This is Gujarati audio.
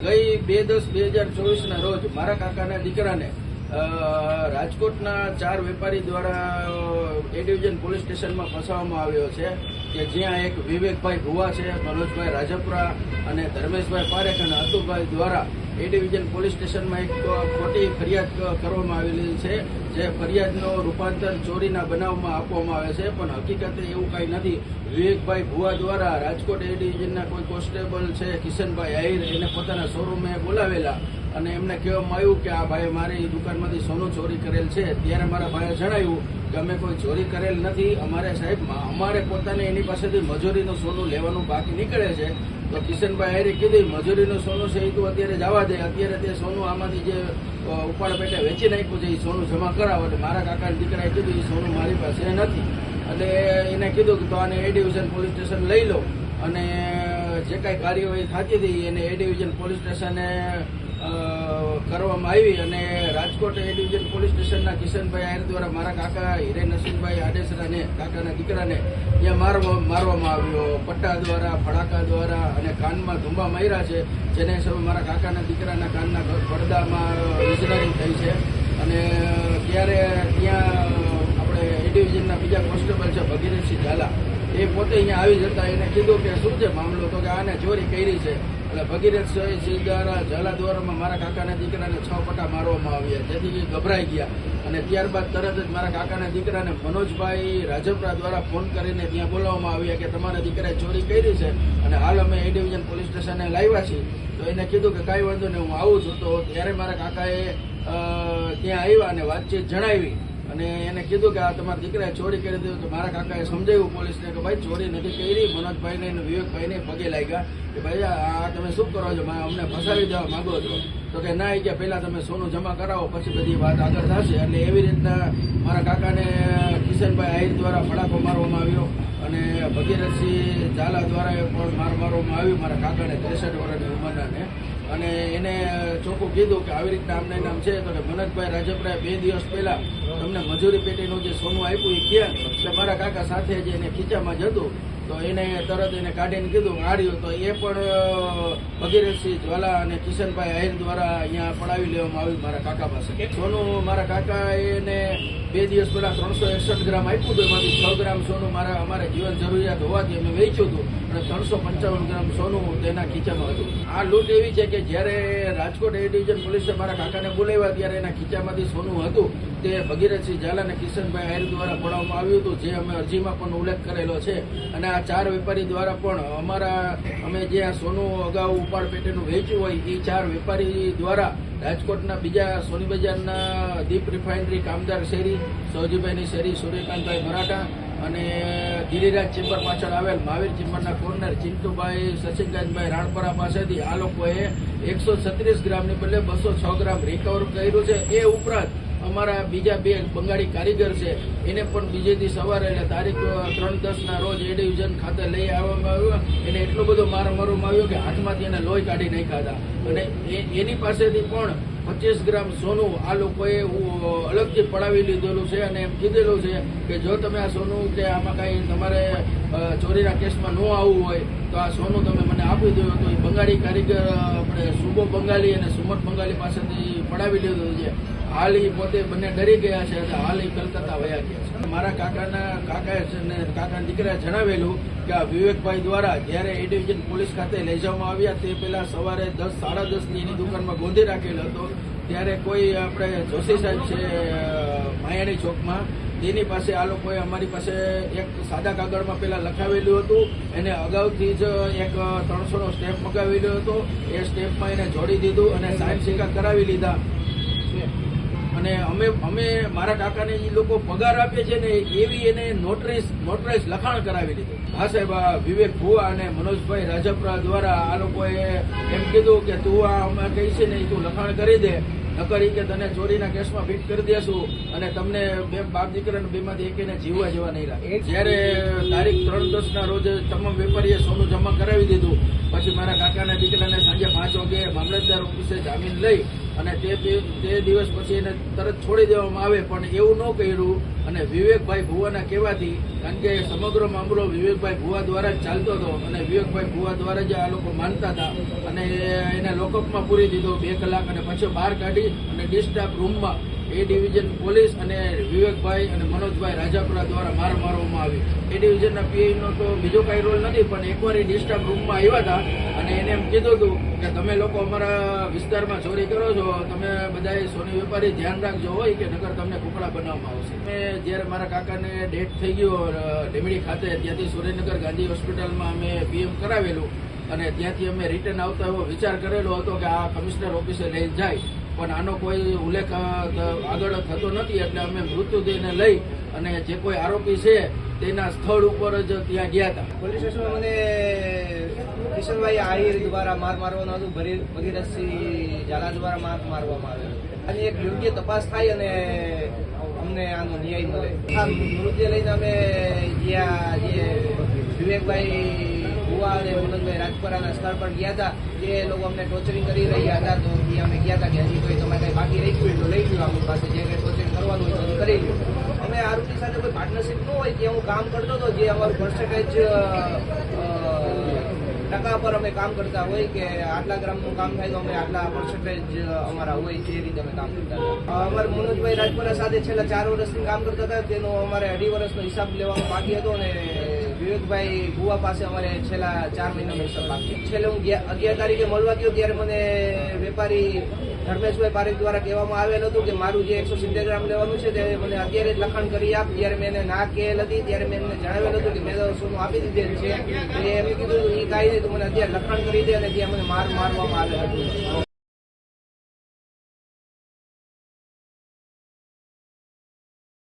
ગઈ બે દસ બે હજાર ચોવીસના રોજ મારા કાકાના દીકરાને રાજકોટના ચાર વેપારી દ્વારા એ ડિવિઝન પોલીસ સ્ટેશનમાં ફસાવવામાં આવ્યો છે કે જ્યાં એક વિવેકભાઈ ભુવા છે, મનોજભાઈ રાજપરા અને ધર્મેશભાઈ પારેખ અને અતુભાઈ દ્વારા એ ડિવિઝન પોલીસ સ્ટેશનમાં એક ખોટી ફરિયાદ કરવામાં આવેલી છે, જે ફરિયાદનો રૂપાંતર ચોરીના બનાવમાં આપવામાં આવે છે, પણ હકીકતે એવું કાંઈ નથી. વિવેકભાઈ ભુવા દ્વારા રાજકોટ એ ડિવિઝનના કોઈ કોન્સ્ટેબલ છે, કિશનભાઈ આહિર, એને પોતાના શોરૂમે બોલાવેલા અને એમને કહેવામાં આવ્યું કે આ ભાઈ મારી દુકાનમાંથી સોનું ચોરી કરેલ છે. ત્યારે મારા ભાઈએ જણાવ્યું કે અમે કોઈ ચોરી કરેલ નથી. અમારે સાહેબ અમારે પોતાને એની પાસેથી મજૂરીનું સોનું લેવાનું બાકી નીકળે છે. તો કિશનભાઈ આહિરે કીધું મજૂરીનું સોનું છે એ તો અત્યારે જવા દે. અત્યારે તે સોનું આમાંથી જે ઉપાડ પેટે વેચી નાખ્યું છે એ સોનું જમા કરાવો. એટલે મારા કાકાના દીકરાએ કીધું એ સોનું મારી પાસે નથી. એટલે એને કીધું કે તો આને એ ડિવિઝન પોલીસ સ્ટેશન લઈ લો. અને જે કાંઈ કાર્યવાહી થતી હતી એને એ ડિવિઝન પોલીસ સ્ટેશને કરવામાં આવી અને રાજકોટ એ ડિવિઝન પોલીસ સ્ટેશનના કિશનભાઈ આયર દ્વારા મારા કાકા હિરે નસીનભાઈ આડેસરાને, કાકાના દીકરાને ત્યાં મારવા, મારવામાં આવ્યો. પટ્ટા દ્વારા ફડાકા દ્વારા અને કાનમાં ધુંબા માર્યા છે, જેને હિસાબે મારા કાકાના દીકરાના કાનના પડદામાં ઇન્જિનિયરિંગ થઈ છે. અને ત્યારે ત્યાં આપણે એ ડિવિઝનના બીજા કોન્સ્ટેબલ છે ભગીરથસિંહ ઝાલા, એ પોતે અહીંયા આવી જતા, એને કીધું કે શું છે મામલો? તો કે આને ચોરી કરી છે. એટલે ભગીરથ સિંહ દ્વારા ઝાલા દ્વારામાં મારા કાકાના દીકરાને છ પટા મારવામાં આવ્યા. જેથી એ ગભરાઈ ગયા. અને ત્યારબાદ તરત જ મારા કાકાના દીકરાને મનોજભાઈ રાજપરા દ્વારા ફોન કરીને ત્યાં બોલાવવામાં આવ્યા કે તમારા દીકરાએ ચોરી કરી છે અને હાલ અમે એ ડિવિઝન પોલીસ સ્ટેશને લાવ્યા છીએ. તો એને કીધું કે કાંઈ વાંધો નહીં, હું આવું છું તો ત્યારે મારા કાકાએ ત્યાં આવ્યા અને વાતચીત જણાવી. અને એને કીધું કે આ તમારા દીકરાએ ચોરી કરી દીધું તો મારા કાકાએ સમજાવ્યું પોલીસને કે ભાઈ ચોરી નથી કરી, મનોજભાઈને અને વિવેકભાઈને પગે લાગ્યા કે ભાઈ આ તમે શું કરો છો? અમને ફસાવી દેવા માંગો છો? તો કે ના, એ કે પહેલાં તમે સોનું જમા કરાવો, પછી બધી વાત આગળ થશે. એટલે એવી રીતના મારા કાકાને કિશનભાઈ આહિર દ્વારા ફડાકો મારવામાં આવ્યો અને ભગીરથસિંહ ઝાલા દ્વારા પણ માર મારવામાં આવ્યું. મારા કાકાને ત્રેસઠ વર્ષની ઉંમરનાને અને એને ચોખ્ખું કીધું કે આવી રીતના અમને નામ છે. તો કે, મનોજભાઈ રાજપરાએ બે દિવસ પહેલા તમને મજૂરી પેટીનું જે સોનું આપ્યું એ ક્યાં? એટલે મારા કાકા સાથે જ એને ખીચામાં જતું તો એને તરત એને કાઢીને કીધું આડ્યું તો એ પણ ભગીરથસિંહ જ્વાલા અને કિશનભાઈ આહિર દ્વારા અહીંયા પડાવી લેવામાં આવ્યું મારા કાકા પાસે. સોનું મારા કાકા એને બે દિવસ પહેલા ત્રણસો એકસઠ ગ્રામ આપ્યું હતું, એમાંથી છ ગ્રામ સોનું મારા, અમારે જીવન જરૂરિયાત હોવાથી અમે વેચ્યું હતું, અને ત્રણસો પંચાવન ગ્રામ સોનું તેના ખીચામાં હતું. આ લૂંટ એવી છે કે જ્યારે રાજકોટ એ ડિવિઝન પોલીસે મારા કાકાને બોલાવ્યા, ત્યારે એના ખીચામાંથી સોનું હતું, તે ભગીરથસિંહ ઝાલા અને કિશનભાઈ આહિર દ્વારા પડાવવામાં આવ્યું હતું. જે અમે અરજીમાં પણ ઉલ્લેખ કરેલો છે. અને આ ચાર વેપારી દ્વારા પણ અમારા, અમે જે આ સોનું અગાઉ ઉપાડ પેટેનું વેચ્યું હોય એ ચાર વેપારી દ્વારા રાજકોટના બીજા સોની બજારના દીપ રિફાઇનરી કામદાર શેરી સૌજીભાઈની શેરી, સૂર્યકાંતભાઈ મરાઠા અને ગિરિરાજ ચેમ્બર પાછળ આવેલ મહાવીર ચેમ્બરના કોર્નર ચિંટુભાઈ સચિનકાંતભાઈ રાણપરા પાસેથી આ લોકોએ એકસો છત્રીસ ગ્રામની બદલે બસો છ ગ્રામ રિકવર કર્યું છે. એ ઉપરાંત અમારા બીજા બે બંગાળી કારીગર છે, એને પણ બીજેથી સવારે તારીખ ત્રણ દસના રોજ એ ડિવિઝન ખાતે લઈ આવવામાં આવ્યો. એને એટલો બધો માર મારવામાં આવ્યો કે હાથમાંથી એને લોહી કાઢી નાખ્યા હતા. અને એની પાસેથી પણ પચીસ ગ્રામ સોનું આ લોકોએ અલગથી પડાવી લીધેલું છે અને એમ કીધેલું છે કે જો તમે આ સોનું કે આમાં કાંઈ તમારે ચોરીના કેસમાં ન આવવું હોય, તો આ સોનું તમે મને આપી દો. તો એ બંગાળી કારીગર આપણે સુબો બંગાળી અને સુમત બંગાળી પાસેથી પડાવી લીધું છે. હાલ એ પોતે બંને ડરી ગયા છે હાલ એ કલકત્તા વયા ગયા છે. મારા કાકાના કાકાએ ને કાકાના દીકરાએ જણાવેલું કે આ વિવેકભાઈ દ્વારા જ્યારે એ ડિવિઝન પોલીસ ખાતે લઈ જવામાં આવ્યા તે પહેલાં સવારે દસ, સાડા દસની એની દુકાનમાં ગોંધી રાખેલો હતો. ત્યારે કોઈ આપણે જોશી સાહેબ છે માયાણી ચોકમાં, તેની પાસે આ લોકોએ અમારી પાસે એક સાદા કાગળમાં પહેલાં લખાવેલું હતું. એને અગાઉથી જ એક ત્રણસોનો સ્ટેપ મગાવેલો હતો. એ સ્ટેપમાં એને જોડી દીધું અને સાહેબ સિક્કા કરાવી લીધા. અને અમે અમે મારા કાકાને એ લોકો પગાર આપે છે ને એવી એને નોટરીસ નોટરાઇઝ લખાણ કરાવી દીધું. હા સાહેબ આ વિવેક ભુવા અને મનોજભાઈ રાજપરા દ્વારા આ લોકોએ એમ કીધું કે તું આ અમે કહી છે ને એ તું લખાણ કરી દે નકર કે તને ચોરીના કેસમાં ફિટ કરી દેશું અને તમને બે બાપ દીકરાને બેમાંથી એકેને જીવવા જેવા નહીં રાખે. જ્યારે તારીખ ત્રણ દસના રોજ તમામ વેપારીએ સોનું જમા કરાવી દીધું પછી મારા કાકાના, દીકરાને સાંજે પાંચ વાગે મામલતદાર ઓફિસે જામીન લઈ અને તે તે દિવસ પછી એને તરત છોડી દેવામાં આવે. પણ એવું ન કર્યું અને વિવેકભાઈ ભુવાના કહેવાથી, કારણ કે સમગ્ર મામલો વિવેકભાઈ ભુવા દ્વારા જ ચાલતો હતો અને વિવેકભાઈ ભુવા દ્વારા જ આ લોકો માનતા હતા અને એને લોકઅપમાં પૂરી દીધો. બે કલાક અને પછી બહાર કાઢી અને ડિસ્ટાફ રૂમમાં એ ડિવિઝન પોલીસ અને વિવેકભાઈ અને મનોજભાઈ રાજાપુરા દ્વારા માર મારવામાં આવી. એ ડિવિઝનના પીઆઈનો તો બીજો કાંઈ રોલ નથી, પણ એકવાર એ ડિસ્ટર્બ રૂમમાં આવ્યા હતા અને એને એમ કીધું હતું કે તમે લોકો અમારા વિસ્તારમાં ચોરી કરો છો, તમે બધાએ સોની વેપારી ધ્યાન રાખજો હોય કે નગર તમને કુકડા બનાવવામાં આવશે. મેં જ્યારે મારા કાકાને ડેથ થઈ ગયો ડેમડી ખાતે, ત્યાંથી સુરેન્દ્રનગર ગાંધી હોસ્પિટલમાં અમે પીએમ કરાવેલું અને ત્યાંથી અમે રિટર્ન આવતા એવો વિચાર કરેલો હતો કે આ કમિશનર ઓફિસે લઈ જાય. પણ આનો કોઈ ઉલ્લેખ આગળ થતો નથી. એટલે અમે મૃત્યુદેહને લઈ અને જે કોઈ આરોપી છે, તેના સ્થળ ઉપર જ ત્યાં ગયા હતા. પોલીસ સ્ટેશનમાં મને કિશનભાઈ આહિર દ્વારા માર મારવાનું હતું. ભગીરથસિંહ ઝાલા દ્વારા માર મારવામાં આવ્યો અને એક યોગ્ય તપાસ થાય અને અમને આનો ન્યાય મળે. મૃતદેહ લઈને અમે જ્યાં જે વિવેકભાઈ ભુવા અને મનોજભાઈ રાજપરાના સ્થળ પર ગયા હતા. જે લોકો અમને ટોર્ચરિંગ કરી રહ્યા હતા તો એ અમે ગયા હતા કે હજી કોઈ તમારે કંઈ બાકી રહી ગયું તો લઈ ગયું આપણી પાસે જે કંઈ ટોર્ચરિંગ કરવાનું હોય તો કરી લ્યો અમે આરોપી સાથે કોઈ પાર્ટનરશિપ ન હોય ત્યાં હું કામ કરતો હતો, જે અમારું પર્સન્ટેજ ટકા પર અમે કામ કરતા હોય કે આટલા ગ્રામનું કામ થાય તો અમે આટલા પર્સન્ટેજ અમારા હોય જે રીતે અમે કામ કરતા હતા. અમારે મનોજભાઈ રાજપરા સાથે છેલ્લા ચાર વર્ષથી કામ કરતા હતા. તેનો અમારે અઢી વર્ષનો હિસાબ લેવાનો બાકી હતો અને વિવેકભાઈ ગુવા પાસે અમારે છેલ્લા ચાર મહિનાનો હિસાબ બાકી. છેલ્લે હું અગિયાર તારીખે મળવા ગયો ત્યારે મને વેપારી ધર્મેશભાઈ પારેખ દ્વારા કહેવામાં આવેલ હતું કે મારું જે એકસો સિત્તેર ગ્રામ લેવાનું છે તે મને અત્યારે જ લખાણ કરી આપ. ત્યારે મેં એને ના કહેલ હતી. ત્યારે મેં એમને જણાવેલ હતું કે મેં સોનું આપી દીધેલ છે. તો એ એમ કીધું એ કાંઈ નહીં, તો મને અત્યારે લખાણ કરી દે અને ત્યાં મને માર મારવામાં આવેલ હતું.